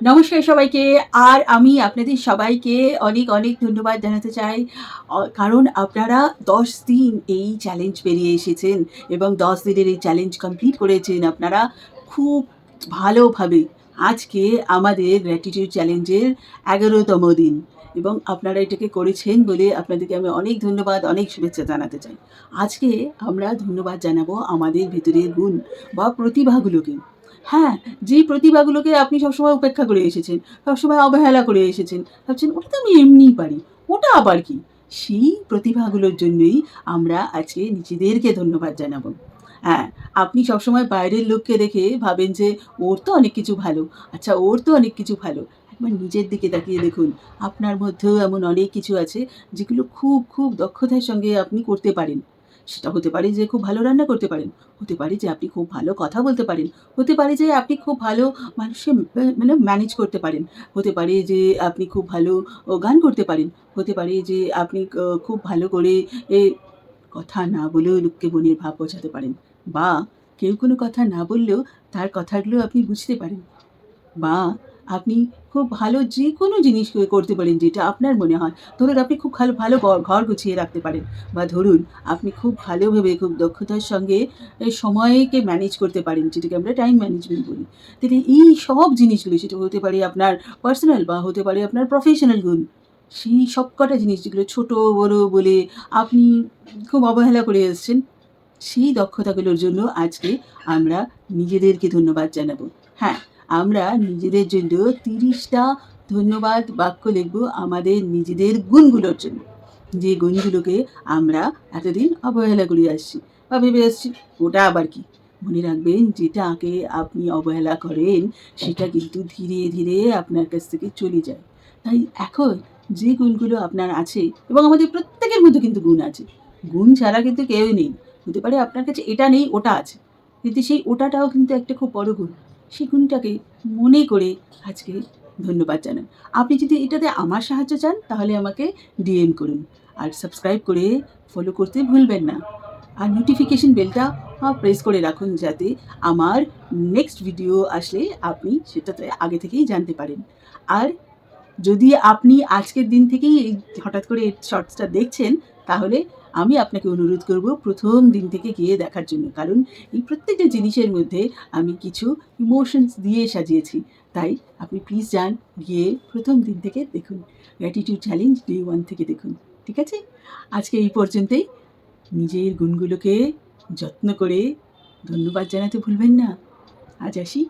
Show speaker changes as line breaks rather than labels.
নমস্কার সবাইকে, আর আমি আপনাদের সবাইকে অনেক অনেক ধন্যবাদ জানাতে চাই। কারণ আপনারা দশ দিন এই চ্যালেঞ্জ পেরিয়ে এসেছেন এবং দশ দিনের এই চ্যালেঞ্জ কমপ্লিট করেছেন আপনারা খুব ভালোভাবে। আজকে আমাদের গ্র্যাটিটিউড চ্যালেঞ্জের এগারোতম দিন এবং আপনারা এটাকে করেছেন বলে আপনাদেরকে আমি অনেক ধন্যবাদ, অনেক শুভেচ্ছা জানাতে চাই। আজকে আমরা ধন্যবাদ জানাব আমাদের ভিতরের গুণ বা প্রতিভাগুলোকে। হ্যাঁ যেই প্রতিভাগুলোকে আপনি সবসময় উপেক্ষা করে এসেছেন, সবসময় অবহেলা করে এসেছেন, ভাবছেন ওটা তো আমি এমনিই পারি, ওটা আবার কি? সেই প্রতিভাগুলোর জন্যই আমরা আজকে নিজেদেরকে ধন্যবাদ জানাব। হ্যাঁ আপনি সবসময় বাইরের লোককে দেখে ভাবেন যে ওর তো অনেক কিছু ভালো আচ্ছা ওর তো অনেক কিছু ভালো, একবার নিজের দিকে তাকিয়ে দেখুন, আপনার মধ্যেও এমন অনেক কিছু আছে যেগুলো খুব খুব দক্ষতার সঙ্গে আপনি করতে পারেন। সেটা হতে পারে যে খুব ভালো রান্না করতে পারেন, হতে পারে যে আপনি খুব ভালো কথা বলতে পারেন, হতে পারে যে আপনি খুব ভালো মানুষকে মানে ম্যানেজ করতে পারেন, হতে পারে যে আপনি খুব ভালো গান করতে পারেন, হতে পারে যে আপনি খুব ভালো করে এ, কথা না বলেও লোককে মনের ভাব বোঝাতে পারেন, বা কেউ কোনো কথা না বললেও তার কথাগুলো আপনি বুঝতে পারেন, বা আপনি খুব ভালো যে কোনো জিনিস করতে পারেন যেটা আপনার মনে হয়। ধরুন আপনি খুব ভালো ভালো ঘর- গুছিয়ে রাখতে পারেন বা ধরুন আপনি খুব ভালোভাবে খুব দক্ষতার সঙ্গে সময়কে ম্যানেজ করতে পারেন, যেটাকে আমরা টাইম ম্যানেজমেন্ট বলি। তাহলে এই সব জিনিসগুলো সেটা হতে পারে আপনার পার্সোনাল বা হতে পারে আপনার প্রফেশনাল গুণ। সেই সব কটা জিনিস যেগুলো ছোটো, বড় বলে আপনি খুব অবহেলা করে এসেছেন, সেই দক্ষতাগুলোর জন্য আজকে আমরা নিজেদেরকে ধন্যবাদ জানাব। হ্যাঁ আমরা নিজেদের জন্য তিরিশটা ধন্যবাদ বাক্য লিখব আমাদের নিজেদের গুণগুলোর জন্য। যে গুণগুলোকে আমরা এতদিন অবহেলা করে আসছি বা ভেবে আসছি, ওটা আবার কি? মনে রাখবেন, যেটাকে আপনি অবহেলা করেন, সেটা কিন্তু ধীরে ধীরে আপনার কাছ থেকে চলে যায়। তাই এখন যে গুণগুলো আপনার আছে এবং আমাদের প্রত্যেকের মধ্যে কিন্তু গুণ আছে। গুণ ছাড়া কিন্তু কেউই নেই। হতে পারে আপনার কাছে এটা নেই, ওটা আছে। কিন্তু সেই ওটাটাও কিন্তু একটা খুব বড় গুণ। সেই গুণটাকে মনে করে আজকে ধন্যবাদ জানান। আপনি যদি এটাতে আমার সাহায্য চান, তাহলে আমাকে ডিএম করুন আর সাবস্ক্রাইব করে ফলো করতে ভুলবেন না। আর নোটিফিকেশন বেলটা প্রেস করে রাখুন যাতে আমার নেক্সট ভিডিও আসলে আপনি সেটাতে আগে থেকেই জানতে পারেন। আর যদি আপনি আজকের দিন থেকেই হঠাৎ করে শর্টসটা দেখছেন, তাহলে আমি আপনাকে অনুরোধ করব প্রথম দিন থেকে গিয়ে দেখার জন্য। কারণ এই প্রত্যেকটা জিনিসের মধ্যে আমি কিছু ইমোশনস দিয়ে সাজিয়েছি। তাই আপনি প্লিজ যান, গিয়ে প্রথম দিন থেকে দেখুন। গ্র্যাটিটিউড চ্যালেঞ্জ ডে ওয়ান থেকে দেখুন। ঠিক আছে? আজকে এই পর্যন্তই। নিজের গুণগুলোকে যত্ন করে ধন্যবাদ জানাতে ভুলবেন না। আজ আসি।